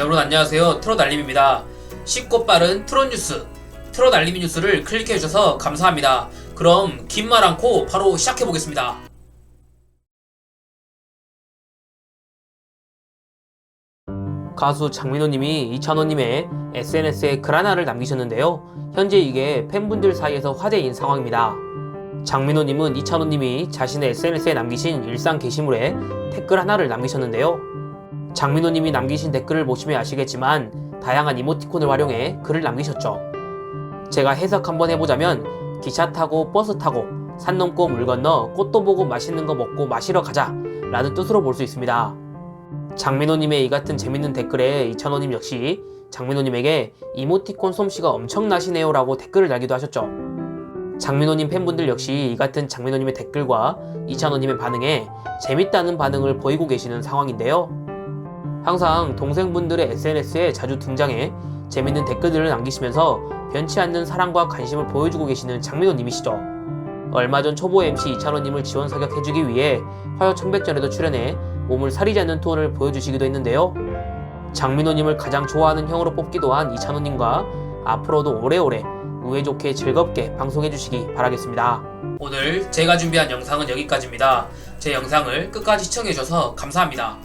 네, 여러분 안녕하세요. 트롯 알림입니다. 쉽고 빠른 트롯 뉴스, 트롯 알림이 뉴스를 클릭해 주셔서 감사합니다. 그럼 긴 말 않고 바로 시작해 보겠습니다. 가수 장민호님이 이찬호님의 SNS에 글 하나를 남기셨는데요. 현재 이게 팬분들 사이에서 화제인 상황입니다. 장민호님은 이찬호님이 자신의 SNS에 남기신 일상 게시물에 댓글 하나를 남기셨는데요. 장민호님이 남기신 댓글을 보시면 아시겠지만 다양한 이모티콘을 활용해 글을 남기셨죠. 제가 해석 한번 해보자면 기차 타고 버스 타고 산 넘고 물 건너 꽃도 보고 맛있는 거 먹고 마시러 가자 라는 뜻으로 볼 수 있습니다. 장민호님의 이 같은 재밌는 댓글에 이찬호님 역시 장민호님에게 이모티콘 솜씨가 엄청나시네요 라고 댓글을 달기도 하셨죠. 장민호님 팬분들 역시 이 같은 장민호님의 댓글과 이찬호님의 반응에 재밌다는 반응을 보이고 계시는 상황인데요. 항상 동생분들의 SNS에 자주 등장해 재밌는 댓글들을 남기시면서 변치 않는 사랑과 관심을 보여주고 계시는 장민호님이시죠. 얼마 전 초보 MC 이찬호님을 지원 사격해주기 위해 화요 청백전에도 출연해 몸을 사리지 않는 톤을 보여주시기도 했는데요. 장민호님을 가장 좋아하는 형으로 뽑기도 한 이찬호님과 앞으로도 오래오래 우애 좋게 즐겁게 방송해주시기 바라겠습니다. 오늘 제가 준비한 영상은 여기까지입니다. 제 영상을 끝까지 시청해주셔서 감사합니다.